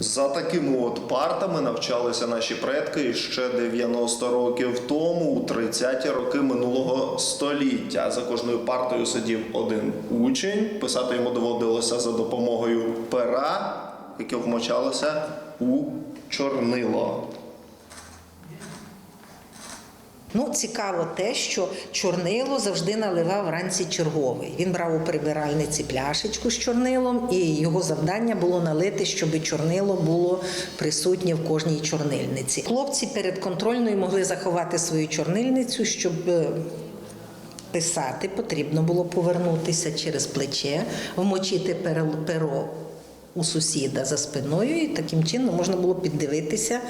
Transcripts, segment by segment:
За такими от партами навчалися наші предки ще 90 років тому, у 30-ті роки минулого століття. За кожною партою сидів один учень. Писати йому доводилося за допомогою пера, яке вмочалося у чорнило. Ну, цікаво те, що чорнило завжди наливав вранці черговий. Він брав у прибиральниці пляшечку з чорнилом, і його завдання було налити, щоб чорнило було присутнє в кожній чорнильниці. Хлопці перед контрольною могли заховати свою чорнильницю, щоб е, писати потрібно було повернутися через плече, вмочити перо- у сусіда за спиною, і таким чином можна було піддивитися,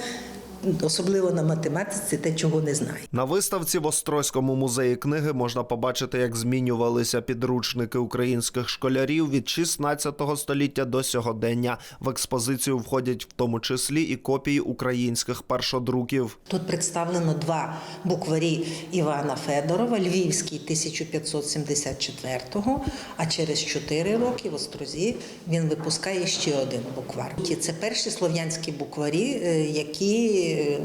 особливо на математиці, те, чого не знає. На виставці в Острозькому музеї книги можна побачити, як змінювалися підручники українських школярів від 16 століття до сьогодення. В експозицію входять в тому числі і копії українських першодруків. Тут представлено два букварі Івана Федорова, Львівський 1574-го, а через 4 роки в Острозі він випускає ще один буквар. Це перші слов'янські букварі, е, які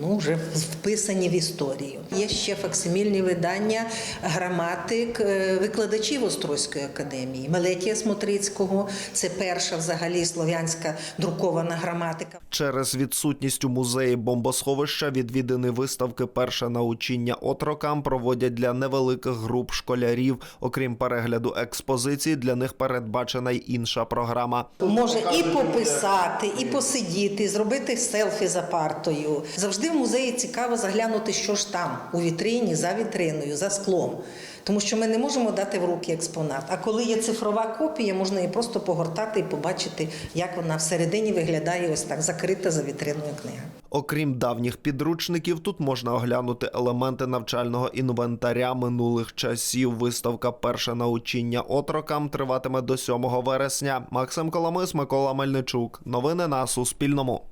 ну, вже вписані в історію. Є ще факсимільні видання граматик е, викладачів Острозької академії. Мелетія Смотрицького це перша взагалі слов'янська друкована граматика. Через відсутність у музеї бомбосховища відвідини виставки перше научіння отрокам проводять для невеликих груп школярів. Окрім перегляду експозиції, для них передбачена й інша програма. Може і пописати, і посидіти, зробити селфі за партою. Завжди в музеї цікаво заглянути, що ж там у вітрині, за вітриною, за склом. Тому що ми не можемо дати в руки експонат. А коли є цифрова копія, можна її просто погортати і побачити, як вона всередині виглядає ось так, закрита за вітриною книга. Окрім давніх підручників, тут можна оглянути елементи навчального інвентаря минулих часів. Виставка Перше научіння отрокам триватиме до 7 вересня. Максим Коломис, Микола Мельничук. Новини на Суспільному.